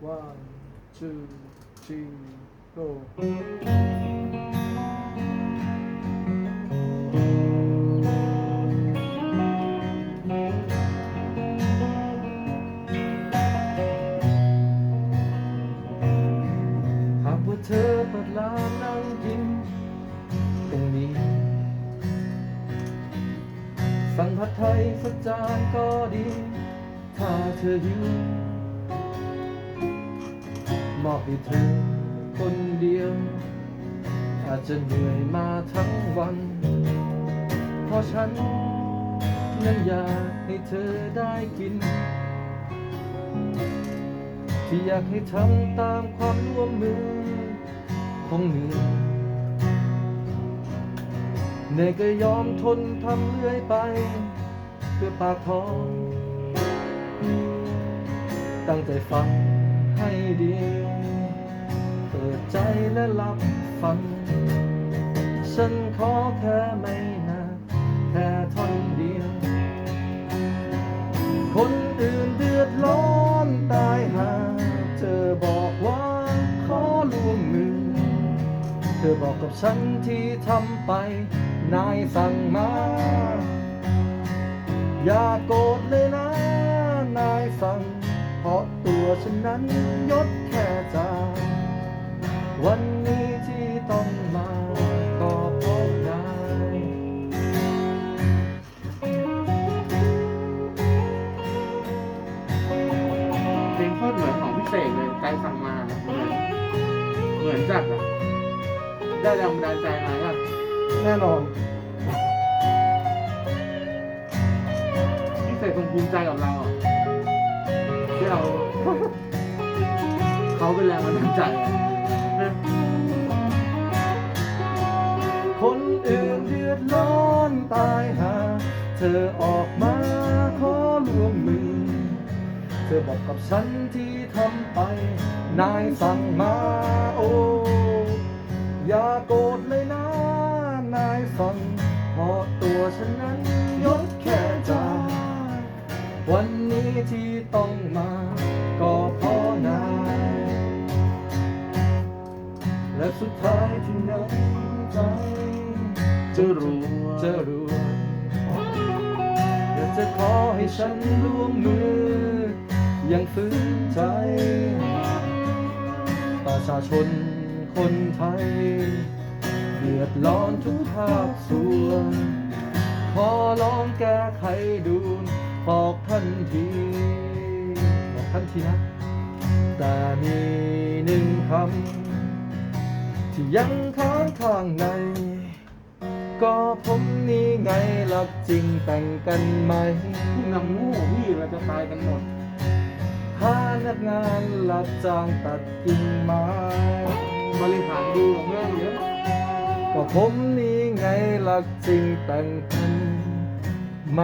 one two three go หากว่าเธอเปิดร้านั่งกินตรงนี้ สั่งผัดไทยสักจานก็ดี ถ้าเธอหิว อบให้เธอคนเดียว อาจจะเหนื่อยมาทั้งวัน เพราะฉัน นั้นอยากให้เธอได้กิน ที่อยากให้ทำตามความร่วมมือคงเหนื่อยเหนื่อยก็ยอมทนทำเรื่อยไป เพื่อปากท้อง ตั้งใจฟังให้ดี และรับฟัง ฉันขอแค่ไม่นานแค่ท่อนเดียว คนอื่นเดือดร้อนตายหา เธอบอกว่าขอร่วมมือ เธอบอกกับฉันที่ทำไป นายสั่งมา อย่าโกรธเลยนะ นายสั่ง เพราะตัวฉันนั้นยศแค่จ วันนี้ที่ต้องมาก็เพราะนายเพลงโคตรเหมือนของพี่เสกเลยใจสั่งมาเหมือนเหมือนจัดอะได้แรงบันดาลใจมาก็แน่นอนพี่เสกคงภูมิใจกับเราอะที่เรา เขาเป็นแรงบันดาลใจ นตายหา เธอออกมาขอร่วมมือ เธอบอกกับฉันที่ทำไป นายสั่งมาโอ้อย่าโกรธเลยนะ นายสั่งเพราะตัวฉันนั้นยศแค่จาวันนี้ที่ต้องมาก็เพราะนายและสุดท้ายที่น้ำใจะรู้จะรู้อยากจะขอให้ฉันร่วมมือยังฝืนใจ ประชาชนคนไทย เดือดร้อนทุกภาคส่วน ขอลองแก้ไขดูบอกทันทีบอกทันทีนะ แต่มีหนึ่งคำที่ยังค้างข้างใน ก็ผมนี่ไงรักจริงแต่งกันไหมพี่นำโง่พี่เราจะตายกันหมดพนักงานรับจ้างตัดกิ่งไม้บริหารดูของแม่งเยอะก็ผมนี่ไงรักจริงแต่งกันไหม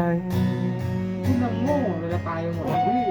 พี่นำโง่เราจะตายกันหมดพี่